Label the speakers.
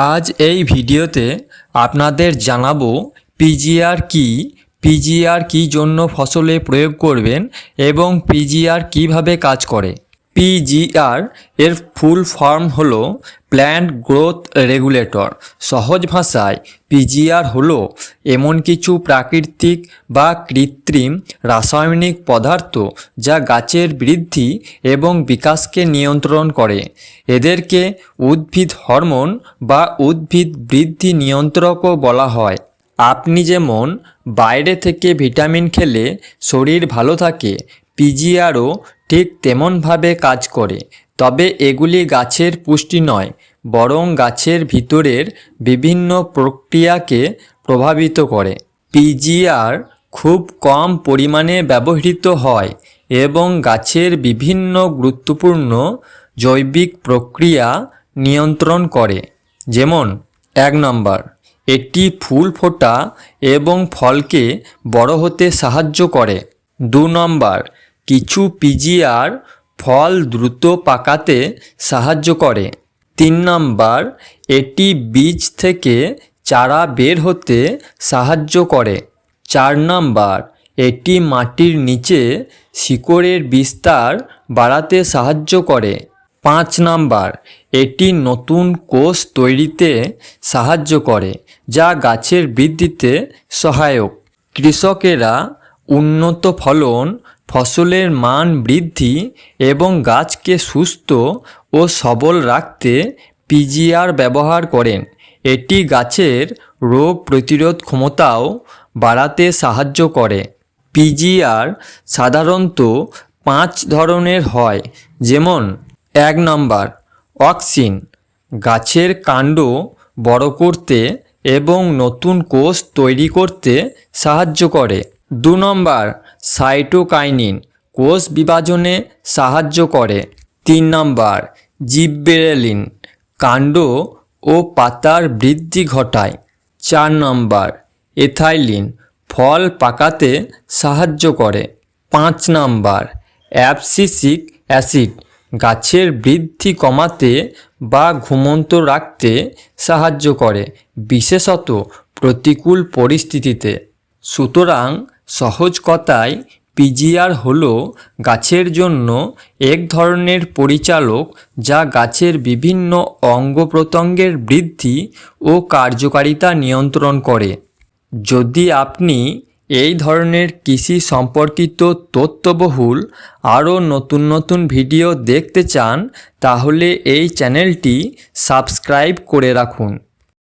Speaker 1: আজ এই ভিডিওতে আপনাদের জানাব পিজিআর কি পিজিআর কি জন্য ফসলে প্রয়োগ করবেন এবং পিজিআর কীভাবে কাজ করে। পিজিআর এর ফুল ফর্ম হলো প্ল্যান্ট গ্রোথ রেগুলেটর সহজ ভাষায় পিজিআর হলো এমন কিছু প্রাকৃতিক বা কৃত্রিম রাসায়নিক পদার্থ যা গাছের বৃদ্ধি এবং বিকাশকে নিয়ন্ত্রণ করে। এদেরকে উদ্ভিদ হরমোন বা উদ্ভিদ বৃদ্ধি নিয়ন্ত্রকও বলা হয়। আপনি যেমন বাইরে থেকে ভিটামিন খেলে শরীর ভালো থাকে পিজিআরও ঠিক তেমনভাবে কাজ করে, তবে এগুলি গাছের পুষ্টি নয়, বরং গাছের ভিতরের বিভিন্ন প্রক্রিয়াকে প্রভাবিত করে। পিজিআর খুব কম পরিমাণে ব্যবহৃত হয় এবং গাছের বিভিন্ন গুরুত্বপূর্ণ জৈবিক প্রক্রিয়া নিয়ন্ত্রণ করে। যেমন, এক নম্বর এটি ফুল ফোটা এবং ফলকে বড় হতে সাহায্য করে। দু নম্বর কিছু পিজিআর ফল দ্রুত পাকাতে সাহায্য করে। তিন নাম্বার, এটি বীজ থেকে চারা বের হতে সাহায্য করে। চার নাম্বার, এটি মাটির নিচে শিকড়ের বিস্তার বাড়াতে সাহায্য করে। পাঁচ নাম্বার, এটি নতুন কোষ তৈরিতে সাহায্য করে, যা গাছের বৃদ্ধিতে সহায়ক। কৃষকেরা উন্নত ফলন ফসলের মান বৃদ্ধি এবং গাছকে সুস্থ ও সবল রাখতে পিজিআর ব্যবহার করেন। এটি গাছের রোগ প্রতিরোধ ক্ষমতাও বাড়াতে সাহায্য করে। পিজিআর সাধারণত পাঁচ ধরনের হয়, যেমন এক নম্বর, অক্সিন, গাছের কাণ্ড বড় করতে এবং নতুন কোষ তৈরি করতে সাহায্য করে। দু নম্বর সাইটোকাইনিন কোষ বিভাজনে সাহায্য করে। তিন নম্বর, জিববেরেলিন কাণ্ড ও পাতার বৃদ্ধি ঘটায়। চার নম্বর, এথাইলিন ফল পাকাতে সাহায্য করে। পাঁচ নাম্বার অ্যাপসিসিক অ্যাসিড গাছের বৃদ্ধি কমাতে বা ঘুমন্ত রাখতে সাহায্য করে, বিশেষত প্রতিকূল পরিস্থিতিতে। সুতরাং সহজ কথায় পিজিআর হলো গাছের জন্য এক ধরনের পরিচালক যা গাছের বিভিন্ন অঙ্গ প্রত্যঙ্গের বৃদ্ধি ও কার্যকারিতা নিয়ন্ত্রণ করে। যদি আপনি এই ধরনের কৃষি সম্পর্কিত তথ্যবহুল আরও নতুন নতুন ভিডিও দেখতে চান, তাহলে এই চ্যানেলটি সাবস্ক্রাইব করে রাখুন।